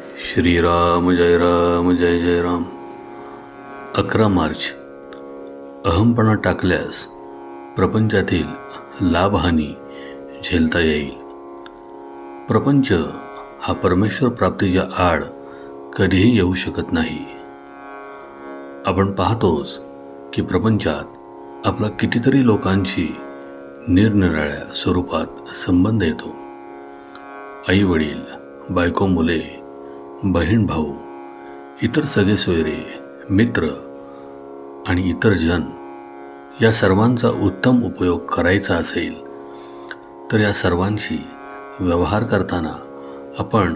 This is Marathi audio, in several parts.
श्रीराम जय राम जय जय राम. अकरा मार्च. अहमपणा टाकल्यास प्रपंचातील लाभहानी झेलता येईल. प्रपंच हा परमेश्वर प्राप्तीच्या आड कधीही येऊ शकत नाही. आपण पाहतोच की प्रपंचात आपला कितीतरी लोकांशी निरनिराळ्या स्वरूपात संबंध येतो. आई वडील बायको मुले बहीण भाऊ इतर सगळे सोयरे मित्र आणि इतर जन या सर्वांचा उत्तम उपयोग करायचा असेल तर या सर्वांशी व्यवहार करताना आपण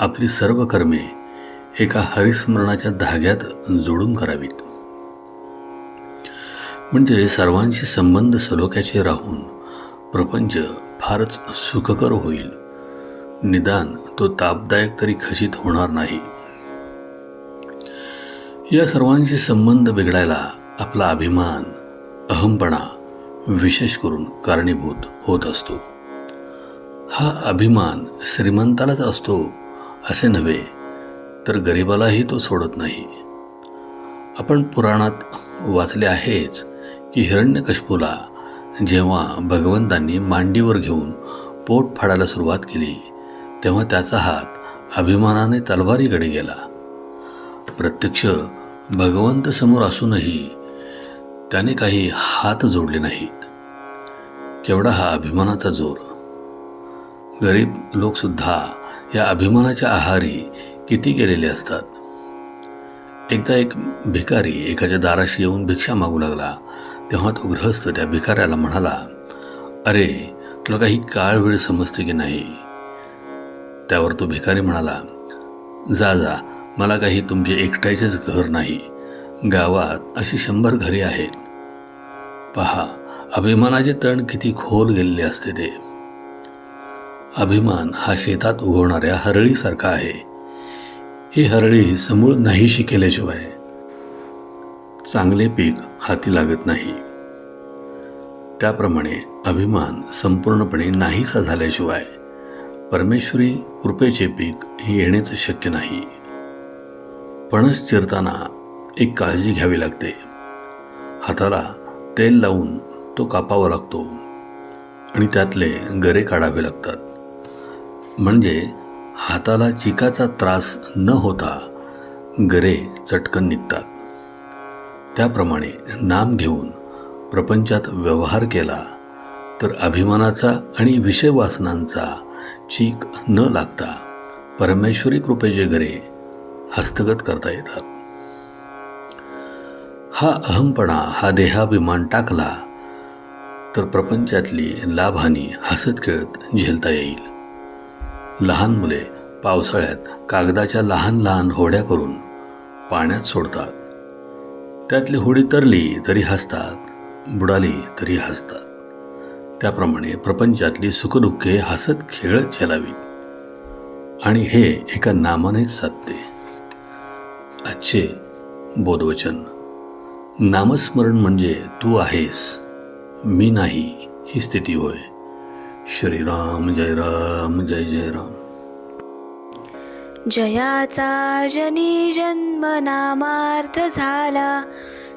आपली सर्व कर्मे एका हरिस्मरणाच्या धाग्यात जोडून करावीत. म्हणजे सर्वांशी संबंध सलोख्याचे राहून प्रपंच फारच सुखकर होईल. निदान तो तापदायक तरी खचित होणार नाही. या सर्वांशी संबंध बिघडायला आपला अभिमान अहमपणा विशेष करून कारणीभूत होत असतो. हा अभिमान श्रीमंतालाच असतो असे नव्हे तर गरिबालाही तो सोडत नाही. आपण पुराणात वाचले आहेच की हिरण्यकशपूला जेव्हा भगवंतांनी मांडीवर घेऊन पोट फाडायला सुरुवात केली तेव्हा त्याचा हात अभिमानाने तलवारीकडे गेला. प्रत्यक्ष भगवंत समोर असूनही त्याने काही हात जोडले नाहीत. केवढा हा अभिमानाचा जोर. गरीब लोकसुद्धा या अभिमानाच्या आहारी किती गेलेले असतात. एकदा एक भिकारी एकाच्या दाराशी येऊन भिक्षा मागू लागला तेव्हा तो गृहस्थ त्या भिकाऱ्याला म्हणाला अरे तुला काही काळ वेळ समजते की नाही? त्यावर तो भिकारी म्हणाला जा जा मला काही तुमचे एकट्याचेच घर नाही. गावात अशी शंभर घरे आहेत. पहा अभिमानाचे तण किती खोल गेलेले असते ते. अभिमान हा शेतात उगवणाऱ्या हरळीसारखा आहे. ही हरळी समूळ नाहीशी केल्याशिवाय चांगले पीक हाती लागत नाही. त्याप्रमाणे अभिमान संपूर्णपणे नाहीसा झाल्याशिवाय परमेश्वरी कृपेचे पीक हे येणेच शक्य नाही. पणस चिरताना एक काळजी घ्यावी लागते. हाताला तेल लावून तो कापावा लागतो आणि त्यातले गरे काढावे लागतात. म्हणजे हाताला चिकाचा त्रास न होता गरे चटकन निघतात. त्याप्रमाणे नाम घेऊन प्रपंचात व्यवहार केला तर अभिमानाचा आणि विषयवासनांचा चीक न लागता परमेश्वरी कृपेचे घरे हस्तगत करता येतात. हा अहमपणा हा देहाभिमान टाकला तर प्रपंचातली लाभहानी हसत खेळत झेलता येईल. लहान मुले पावसाळ्यात कागदाच्या लहान लहान होड्या करून पाण्यात सोडतात. त्यातली होडी तरली तरी हसतात बुडाली तरी हसतात. त्याप्रमाणे प्रपंचातली सुखदुःखे हसत खेळत झेलावीत आणि हे एका नामानेच साधते आजचे बोधवचन. नामस्मरण म्हणजे तू आहेस मी नाही ही स्थिती होय. श्रीराम जय राम जय जय राम. जयाचा जनी जन्म नामार्थ झाला.